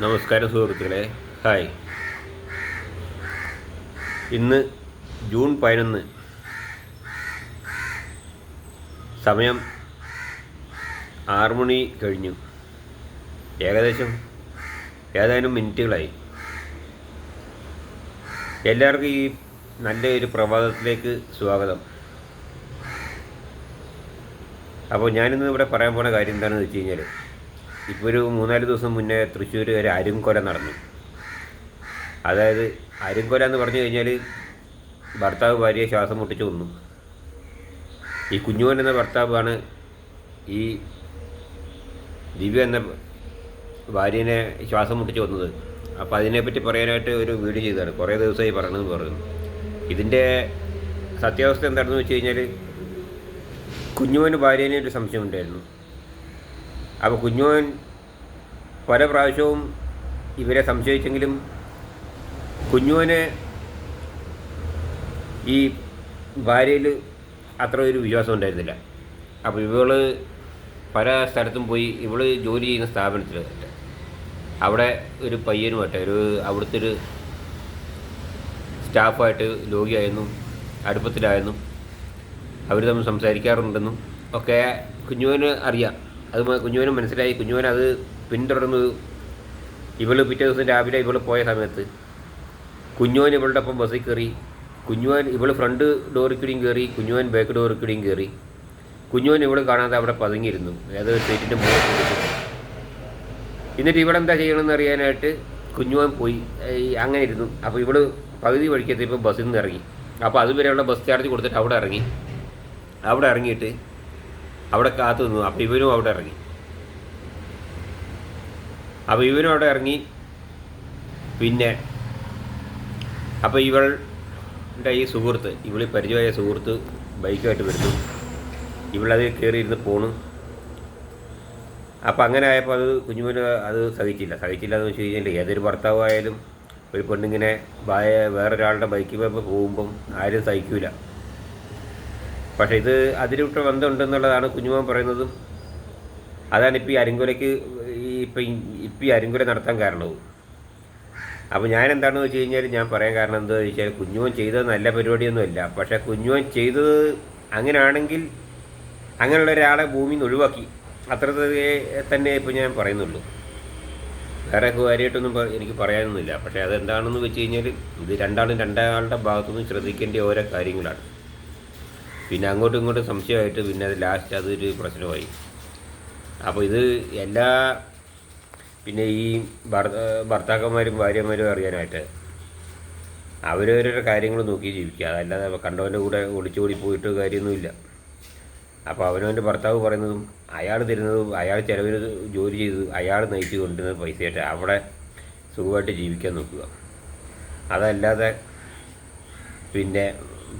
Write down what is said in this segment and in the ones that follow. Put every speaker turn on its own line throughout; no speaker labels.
നമസ്കാരം സുഹൃത്തുക്കളെ. ഹായ്. ഇന്ന് ജൂൺ പതിനൊന്ന്. സമയം ആറ് മണി കഴിഞ്ഞു. ഏകദേശം ഏതാനും മിനിറ്റുകളായി. എല്ലാവർക്കും ഈ നല്ലൊരു പ്രഭാതത്തിലേക്ക് സ്വാഗതം. അപ്പോൾ ഞാനിന്ന് ഇവിടെ പറയാൻ പോകുന്ന കാര്യം എന്താണെന്ന് വെച്ച് കഴിഞ്ഞാൽ ഇപ്പോൾ ഒരു മൂന്നാൽ ദിവസം മുന്നേ തൃശ്ശൂർ ഒരു അരുംകൊല നടന്നു. അതായത് അരുംകൊല എന്ന് പറഞ്ഞു കഴിഞ്ഞാൽ ഭർത്താവ് ഭാര്യയെ ശ്വാസം മുട്ടിച്ച് കൊന്നു. ഈ കുഞ്ഞുമോൻ എന്ന ഭർത്താവാണ് ഈ ദിവ്യ എന്ന ഭാര്യനെ ശ്വാസം മുട്ടിച്ച് കൊന്നത്. അപ്പോൾ അതിനെപ്പറ്റി പറയാനായിട്ട് ഒരു വീഡിയോ ചെയ്തതാണ്. കുറേ ദിവസമായി പറയണമെന്ന് പറഞ്ഞു ഇതിന്റെ സത്യാവസ്ഥ എന്താണെന്ന് വെച്ച് കഴിഞ്ഞാൽ കുഞ്ഞുമോന് ഭാര്യേനെ ഒരു സംശയം ഉണ്ടായിരുന്നു അപ്പോൾ കുഞ്ഞോൻ പല പ്രാവശ്യവും ഇവരെ സംശയിച്ചെങ്കിലും കുഞ്ഞുമോന് ഈ ഭാര്യയിൽ അത്ര ഒരു വിശ്വാസം ഉണ്ടായിരുന്നില്ല. അപ്പോൾ ഇവൾ പല സ്ഥലത്തും പോയി ഇവൾ ജോലി ചെയ്യുന്ന സ്ഥാപനത്തിൽ അവിടെ ഒരു പയ്യനുമായിട്ട് ഒരു അവിടുത്തെ ഒരു സ്റ്റാഫായിട്ട് രോഗിയായിരുന്നു അടുപ്പത്തിലായിരുന്നു അവർ തമ്മിൽ സംസാരിക്കാറുണ്ടെന്നും ഒക്കെ കുഞ്ഞുവിന് അറിയാം. അത് കുഞ്ഞുവനും മനസ്സിലായി. കുഞ്ഞുവൻ അത് പിന്തുടർന്നു ഇവൾ പിറ്റേ ദിവസം രാവിലെ ഇവൾ പോയ സമയത്ത് കുഞ്ഞുവൻ ഇവളുടെ ഒപ്പം ബസ്സിൽ കയറി കുഞ്ഞുവൻ ഇവൾ ഫ്രണ്ട് ഡോറിൽ കൂടിയും കയറി കുഞ്ഞുവൻ ബാക്ക് ഡോറിൽ കൂടിയും കയറി. കുഞ്ഞുവൻ ഇവൾ കാണാതെ അവിടെ പതുങ്ങിയിരുന്നു. ഏതോ സീറ്റിന്റെ മുകളിൽ എന്നിട്ട് ഇവിടെ എന്താ ചെയ്യണമെന്ന് അറിയാനായിട്ട് കുഞ്ഞുവൻ പോയി. അങ്ങനെ ഇരുന്നു. അപ്പോൾ ഇവൾ പകുതി വഴിക്കെത്തിയപ്പോൾ ബസ്സിൽ നിന്ന് ഇറങ്ങി. അപ്പോൾ അതുവരെയുള്ള ബസ് ചാർജ് കൊടുത്തിട്ട് അവിടെ ഇറങ്ങി. അവിടെ ഇറങ്ങിയിട്ട് അവിടെ കാത്തു നിന്നു. അപ്പോൾ ഇവനും അവിടെ ഇറങ്ങി. അപ്പോൾ ഇവനും അവിടെ ഇറങ്ങി. പിന്നെ അപ്പോൾ ഇവളുടെ ഈ സുഹൃത്ത് ഇവളി പരിചയമായ സുഹൃത്ത് ബൈക്കായിട്ട് വരുന്നു. ഇവളതിൽ കയറിയിരുന്ന് പോണു. അപ്പം അങ്ങനെ ആയപ്പോൾ അത് കുഞ്ഞുമോന് അത് സഹിച്ചില്ല. സഹിച്ചില്ല എന്ന് വെച്ച് കഴിഞ്ഞാൽ ഏതൊരു ഭർത്താവായാലും ഒരു പെണ്ണിങ്ങനെ വേറൊരാളുടെ ബൈക്കിൽ പോകുമ്പം ആരും സഹിക്കൂല. പക്ഷേ ഇത് അതിരുവിട്ട ബന്ധമുണ്ടെന്നുള്ളതാണ് കുഞ്ഞുമോൻ പറയുന്നതും. അതാണ് ഇപ്പോൾ ഈ അരിങ്കുലയ്ക്ക് ഇപ്പം ഇപ്പം ഈ അരിങ്കുല നടത്താൻ കാരണവും. അപ്പോൾ ഞാൻ എന്താണെന്ന് വെച്ച് കഴിഞ്ഞാൽ ഞാൻ പറയാൻ കാരണം എന്താണെന്ന് വെച്ചാൽ കുഞ്ഞുമോൻ ചെയ്തത് നല്ല പരിപാടിയൊന്നുമല്ല. പക്ഷേ കുഞ്ഞുമോൻ ചെയ്തത് അങ്ങനെയാണെങ്കിൽ അങ്ങനെയുള്ള ഒരാളെ ഭൂമിയിൽ നിന്ന് ഒഴിവാക്കി. അത്ര തന്നെ ഇപ്പോൾ ഞാൻ പറയുന്നുള്ളൂ. വേറെ കാര്യമായിട്ടൊന്നും എനിക്ക് പറയാനൊന്നുമില്ല. പക്ഷേ അതെന്താണെന്ന് വെച്ച് കഴിഞ്ഞാൽ ഇത് രണ്ടാളും രണ്ടാളുടെ ഭാഗത്തുനിന്ന് ശ്രദ്ധിക്കേണ്ട ഓരോ കാര്യങ്ങളാണ്. പിന്നെ അങ്ങോട്ടും ഇങ്ങോട്ടും സംശയമായിട്ട് പിന്നെ അത് ലാസ്റ്റ് അതൊരു പ്രശ്നമായി. അപ്പോൾ ഇത് എല്ലാ പിന്നെ ഈ ഭർത്ത ഭർത്താക്കന്മാരും ഭാര്യമാരും അറിയാനായിട്ട് അവരവരുടെ കാര്യങ്ങൾ നോക്കി ജീവിക്കുക. അതല്ലാതെ കണ്ടവന്റെ കൂടെ ഒളിച്ചോടി പോയിട്ട് കാര്യമൊന്നുമില്ല. അപ്പോൾ അവനവന്റെ ഭർത്താവ് പറയുന്നതും അയാൾ തരുന്നതും അയാൾ ചിലവിന് ജോലി ചെയ്ത് അയാൾ നയിച്ച് കൊണ്ടുവരുന്ന പൈസയായിട്ട് അവിടെ സുഖമായിട്ട് ജീവിക്കാൻ നോക്കുക. അതല്ലാതെ പിന്നെ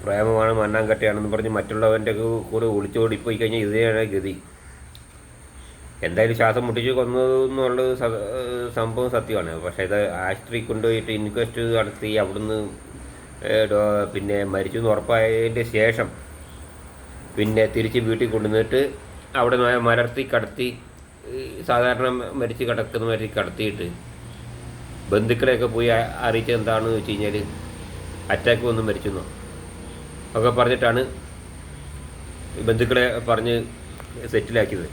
പ്രേമമാണ് മണ്ണാങ്കട്ടയാണെന്ന് പറഞ്ഞ് മറ്റുള്ളവന്റെ കൂടെ ഒളിച്ചോടി പോയി കഴിഞ്ഞാൽ ഇതേയാണ് ഗതി. എന്തായാലും ശ്വാസം മുട്ടിച്ച് കൊന്നതെന്നുള്ളത് സംഭവം സത്യമാണ്. പക്ഷേ ഇത് ആശുപത്രി കൊണ്ടുപോയിട്ട് ഇൻക്വസ്റ്റ് നടത്തി അവിടുന്ന് പിന്നെ മരിച്ചു എന്ന് ഉറപ്പായതിന്റെ ശേഷം പിന്നെ തിരിച്ച് വീട്ടിൽ കൊണ്ടുവന്നിട്ട് അവിടെ മലർത്തി കടത്തി സാധാരണ മരിച്ച് കിടക്കുന്ന മരിച്ച് കടത്തിയിട്ട് ബന്ധുക്കളെയൊക്കെ പോയി അറിയിച്ചത് എന്താണെന്ന് വെച്ച് കഴിഞ്ഞാൽ അറ്റാക്ക് വന്ന് മരിച്ചെന്നോ? ഒക്കെ പറഞ്ഞിട്ടാണ് ബന്ധുക്കളെ പറഞ്ഞ് സെറ്റിലാക്കിയത്.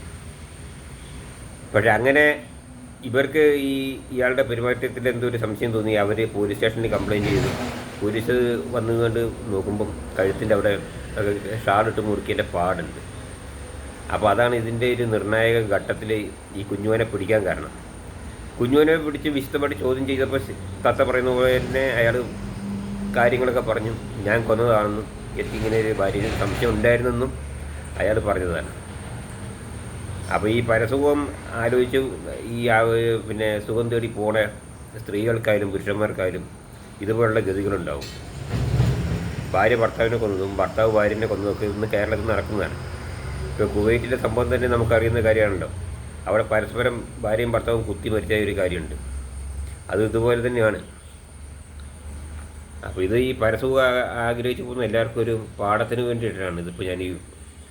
പക്ഷേ അങ്ങനെ ഇവർക്ക് ഈ ഇയാളുടെ പെരുമാറ്റത്തിൽ എന്തോ ഒരു സംശയം തോന്നി. അവർ പോലീസ് സ്റ്റേഷനിൽ കംപ്ലയിന്റ് ചെയ്തു. പോലീസ് വന്നുകൊണ്ട് നോക്കുമ്പം കഴുത്തിന്റെ അവിടെ ഷാളിട്ട് മുറുക്കിയതിന്റെ പാടുണ്ട്. അപ്പോൾ അതാണ് ഇതിന്റെ ഒരു നിർണായക ഘട്ടത്തിൽ ഈ കുഞ്ഞുവനെ പിടിക്കാൻ കാരണം. കുഞ്ഞുവനെ പിടിച്ച് വിശദമായിട്ട് ചോദ്യം ചെയ്തപ്പോൾ തത്ത പറയുന്ന പോലെ തന്നെ അയാൾ കാര്യങ്ങളൊക്കെ പറഞ്ഞു. ഞാൻ കൊന്നതാണെന്നും എനിക്കിങ്ങനെ ഒരു ഭാര്യ സംശയം ഉണ്ടായിരുന്നെന്നും അയാൾ പറഞ്ഞതാണ്. അപ്പോൾ ഈ പരസുഖം ആലോചിച്ച് ഈ പിന്നെ സുഖം തേടി പോണ സ്ത്രീകൾക്കായാലും പുരുഷന്മാർക്കായാലും ഇതുപോലുള്ള ഗതികളുണ്ടാവും. ഭാര്യ ഭർത്താവിനെ കൊന്നതും ഭർത്താവ് ഭാര്യനെ കൊന്നതൊക്കെ ഇന്ന് കേരളത്തിൽ നടക്കുന്നതാണ്. ഇപ്പോൾ കുവൈറ്റിലെ സംഭവം തന്നെ നമുക്കറിയുന്ന കാര്യമാണല്ലോ. അവിടെ പരസ്പരം ഭാര്യയും ഭർത്താവും കുത്തി മരിച്ച ഒരു കാര്യമുണ്ട്. അത് ഇതുപോലെ തന്നെയാണ്. അപ്പോൾ ഇത് ഈ പരസുഖം ആഗ്രഹിച്ച് പോകുന്ന എല്ലാവർക്കും ഒരു പാഠത്തിന് വേണ്ടിയിട്ടാണ് ഇതിപ്പോൾ ഞാൻ ഈ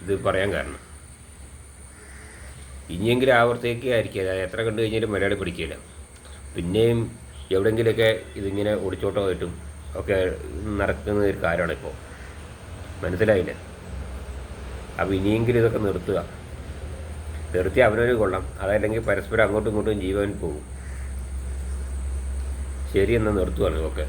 ഇത് പറയാൻ കാരണം. ഇനിയെങ്കിലും ആവർത്തിക്കുക ആയിരിക്കും എത്ര കണ്ടു കഴിഞ്ഞാലും മലയാളി പഠിക്കില്ല. പിന്നെയും എവിടെയെങ്കിലുമൊക്കെ ഇതിങ്ങനെ ഒടിച്ചോട്ടമായിട്ടും ഒക്കെ നടക്കുന്ന ഒരു കാര്യമാണ് ഇപ്പോൾ മനസ്സിലായില്ല? അപ്പോൾ ഇനിയെങ്കിലും ഇതൊക്കെ നിർത്തുക. നിർത്തി അവനവന് കൊള്ളാം. അതല്ലെങ്കിൽ പരസ്പരം അങ്ങോട്ടും ഇങ്ങോട്ടും ജീവൻ പോകും. ശരി എന്നാൽ നിർത്തുകയാണ് ഇതൊക്കെ.